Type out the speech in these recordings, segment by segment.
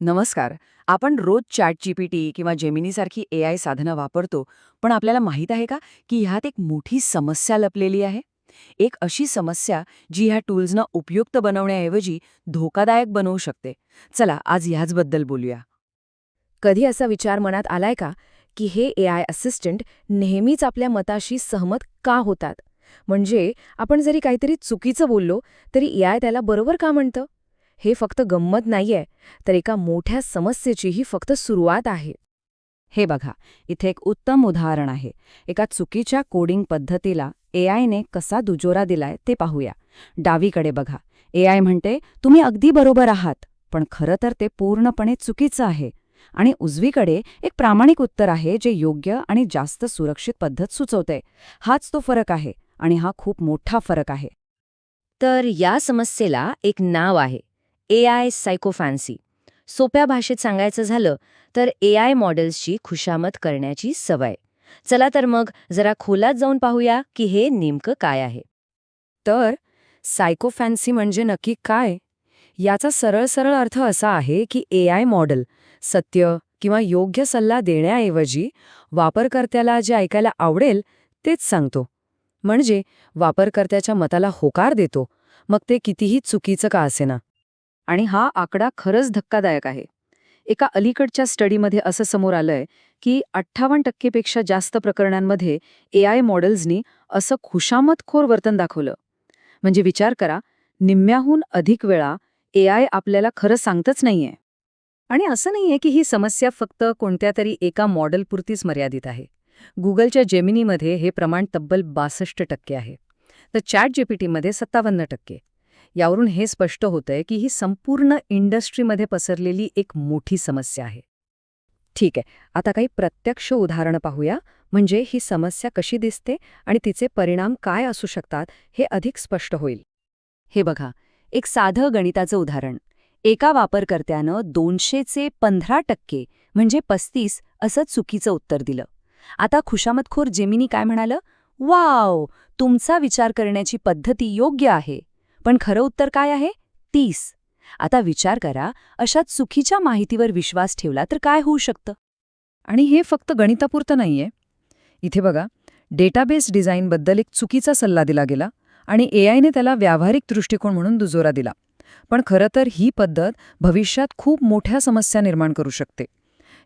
नमस्कार. आपण रोज chat GPT किंवा जेमिनीसारखी ए आय साधनं वापरतो पण आपल्याला माहीत आहे का की ह्यात एक मोठी समस्या लपलेली आहे? एक अशी समस्या जी ह्या टूल्सना उपयुक्त बनवण्याऐवजी धोकादायक बनवू शकते. चला आज ह्याचबद्दल बोलूया. कधी असा विचार मनात आलाय का की हे ए आय असिस्टंट नेहमीच आपल्या मताशी सहमत का होतात? म्हणजे आपण जरी काहीतरी चुकीचं बोललो तरी ए आय त्याला बरोबर का म्हणतं? हे फक्त गंमत नाहीये तर एका मोठ्या समस्येचीही फक्त सुरुवात आहे. हे बघा इथे एक उत्तम उदाहरण आहे. एका चुकीच्या कोडिंग पद्धतीला ए आयने कसा दुजोरा दिलाय ते पाहूया. डावीकडे बघा. ए आय म्हणते तुम्ही अगदी बरोबर आहात पण खरं तर ते पूर्णपणे चुकीचं आहे. आणि उजवीकडे एक प्रामाणिक उत्तर आहे जे योग्य आणि जास्त सुरक्षित पद्धत सुचवते. हाच तो फरक आहे आणि हा खूप मोठा फरक आहे. तर या समस्येला एक नाव आहे. ए आय सायकोफॅन्सी सोप्या भाषेत सांगायचं झालं तर ए आय मॉडेल्सची खुशामत करण्याची सवय. चला तर मग जरा खोलात जाऊन पाहूया की हे नेमकं काय आहे. तर सायकोफॅन्सी म्हणजे नक्की काय? याचा सरळ सरळ अर्थ असा आहे की ए आय मॉडेल सत्य किंवा योग्य सल्ला देण्याऐवजी वापरकर्त्याला जे ऐकायला आवडेल तेच सांगतो. म्हणजे वापरकर्त्याच्या मताला होकार देतो मग ते कितीही चुकीचं का असेना. आणि हा आकडा खरंच धक्कादायक आहे. एका अलीकडच्या स्टडीमध्ये असं समोर आलंय की अठ्ठावन्न टक्केपेक्षा जास्त प्रकरणांमध्ये ए आय मॉडेल्सनी असं खुशामतखोर वर्तन दाखवलं. म्हणजे विचार करा निम्म्याहून अधिक वेळा ए आय आपल्याला खरं सांगतच नाहीये. आणि असं नाहीये की ही समस्या फक्त कोणत्या तरी एका मॉडेलपुरतीच मर्यादित आहे. गुगलच्या जेमिनीमध्ये हे प्रमाण तब्बल बासष्ट टक्के आहे. तर चॅट जीपीटीमध्ये सत्तावन्न टक्के. यावरून हे स्पष्ट होतंय की ही संपूर्ण इंडस्ट्रीमध्ये पसरलेली एक मोठी समस्या आहे. ठीक आहे आता काही प्रत्यक्ष उदाहरणं पाहूया. म्हणजे ही समस्या कशी दिसते आणि तिचे परिणाम काय असू शकतात हे अधिक स्पष्ट होईल. हे बघा एक साधं गणिताचं उदाहरण. एका वापरकर्त्यानं दोनशेचे पंधरा टक्के म्हणजे पस्तीस असं चुकीचं उत्तर दिलं. आता खुशामतखोर जेमिनी काय म्हणालं? वाव! तुमचा विचार करण्याची पद्धती योग्य आहे. पण खरं उत्तर काय आहे? तीस. आता विचार करा अशा चुकीच्या माहितीवर विश्वास ठेवला तर काय होऊ शकतं? आणि हे फक्त गणितापुरतं नाहीये. इथे बघा डेटाबेस डिझाईनबद्दल एक चुकीचा सल्ला दिला गेला आणि एआयने त्याला व्यावहारिक दृष्टिकोन म्हणून दुजोरा दिला. पण खरं तर ही पद्धत भविष्यात खूप मोठ्या समस्या निर्माण करू शकते.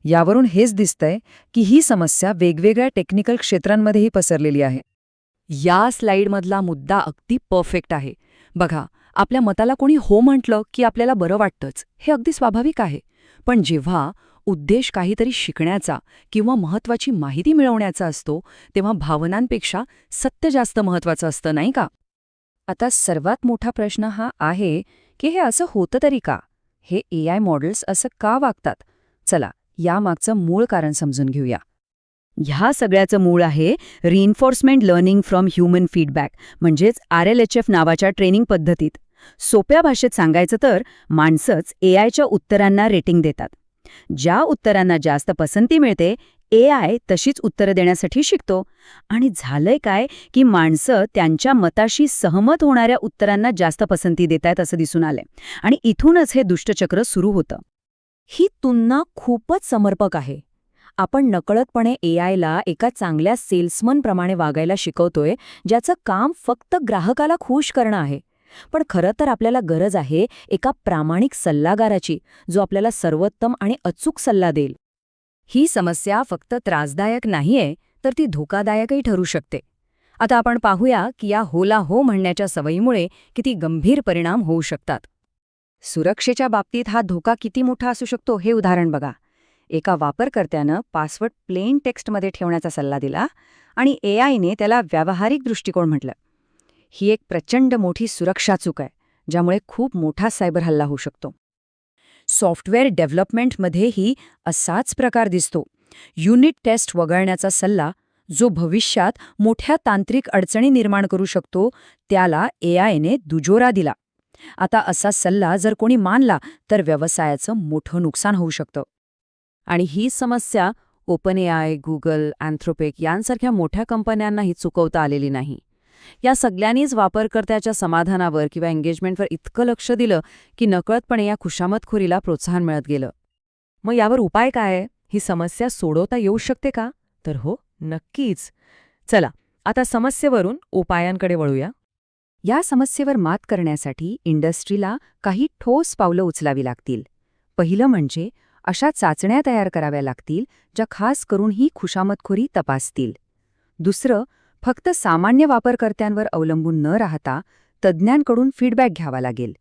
यावरून हेच दिसतंय की ही समस्या वेगवेगळ्या टेक्निकल क्षेत्रांमध्येही पसरलेली आहे. या स्लाइडमधला मुद्दा अगदी परफेक्ट आहे. बघा आपल्या मताला कोणी हो म्हटलं की आपल्याला बरं वाटतंच हे अगदी स्वाभाविक आहे. पण जेव्हा उद्देश काहीतरी शिकण्याचा किंवा महत्वाची माहिती मिळवण्याचा असतो तेव्हा भावनांपेक्षा सत्य जास्त महत्वाचं असतं नाही का? आता सर्वात मोठा प्रश्न हा आहे की हे असं होतं तरी का? हे ए आय मॉडेल्स असं का वागतात? चला यामागचं मूळ कारण समजून घेऊया. ह्या सगळ्याचं मूळ आहे reinforcement learning from human feedback म्हणजेच आर एल एच एफ नावाच्या ट्रेनिंग पद्धतीत. सोप्या भाषेत सांगायचं तर माणसंच ए आयच्या उत्तरांना रेटिंग देतात. ज्या उत्तरांना जास्त पसंती मिळते ए आय तशीच उत्तरं देण्यासाठी शिकतो. आणि झालंय काय की माणसं त्यांच्या मताशी सहमत होणाऱ्या उत्तरांना जास्त पसंती देत आहेत असं दिसून आलंय. आणि इथूनच हे दुष्टचक्र सुरू होतं. ही तुलना खूपच समर्पक आहे. आपण नकळतपणे ए आयला एका चांगल्या सेल्समनप्रमाणे वागायला शिकवतोय ज्याचं काम फक्त ग्राहकाला खुश करणं आहे. पण खरं तर आपल्याला गरज आहे एका प्रामाणिक सल्लागाराची जो आपल्याला सर्वोत्तम आणि अचूक सल्ला देईल. ही समस्या फक्त त्रासदायक नाहीये तर ती धोकादायकही ठरू शकते. आता आपण पाहूया की या होला हो म्हणण्याच्या सवयीमुळे किती गंभीर परिणाम होऊ शकतात. सुरक्षेच्या बाबतीत हा धोका किती मोठा असू शकतो हे उदाहरण बघा. एका वापरकर्त्यानं पासवर्ड प्लेन टेक्स्टमध्ये ठेवण्याचा सल्ला दिला आणि ए आयने त्याला व्यावहारिक दृष्टिकोन म्हटलं. ही एक प्रचंड मोठी सुरक्षा चूक आहे ज्यामुळे खूप मोठा सायबर हल्ला होऊ शकतो. सॉफ्टवेअर डेव्हलपमेंटमध्येही असाच प्रकार दिसतो. युनिट टेस्ट वगळण्याचा सल्ला जो भविष्यात मोठ्या तांत्रिक अडचणी निर्माण करू शकतो त्याला ए आयने दुजोरा दिला. आता असा सल्ला जर कोणी मानला तर व्यवसायाचं मोठं नुकसान होऊ शकतं. आणि ही समस्या open A I Google Anthropic यांसारख्या मोठ्या कंपन्यांनाही चुकवता आलेली नाही. या सगळ्यांनीच वापरकर्त्याच्या समाधानावर किंवा एंगेजमेंटवर इतकं लक्ष दिलं की नकळतपणे या खुशामतखोरीला प्रोत्साहन मिळत गेलं. मग यावर उपाय काय ही समस्या सोडवता येऊ शकते का? तर हो नक्कीच. चला आता समस्येवरून उपायांकडे वळूया. या समस्येवर मात करण्यासाठी इंडस्ट्रीला काही ठोस पावलं उचलावी लागतील. पहिलं म्हणजे अशा चाचण्या तयार कराव्या लागतील ज्या खास करून ही खुशामतखोरी तपासतील. दुसरं फक्त सामान्य वापरकर्त्यांवर अवलंबून न राहता तज्ज्ञांकडून फीडबॅक घ्यावा लागेल.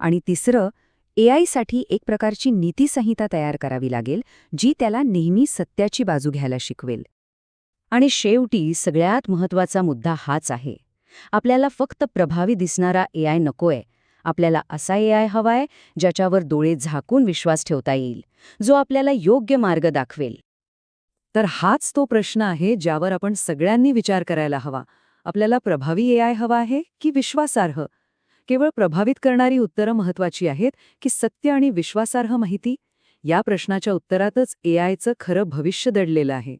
आणि तिसरं एआयसाठी एक प्रकारची नीतीसंहिता तयार करावी लागेल जी त्याला नेहमी सत्याची बाजू घ्यायला शिकवेल. आणि शेवटी सगळ्यात महत्त्वाचा मुद्दा हाच आहे. आपल्याला फक्त प्रभावी दिसणारा एआय नकोय आपल्याला असा ए आय हवाय ज्याच्यावर डोळे झाकून विश्वास ठेवता येईल जो आपल्याला योग्य मार्ग दाखवेल. तर हाच तो प्रश्न आहे ज्यावर आपण सगळ्यांनी विचार करायला हवा. आपल्याला प्रभावी ए आय हवा आहे की विश्वासार्ह? केवळ प्रभावित करणारी उत्तरं महत्वाची आहेत की सत्य आणि विश्वासार्ह माहिती? या प्रश्नाच्या उत्तरातच ए आयचं खरं भविष्य दडलेलं आहे.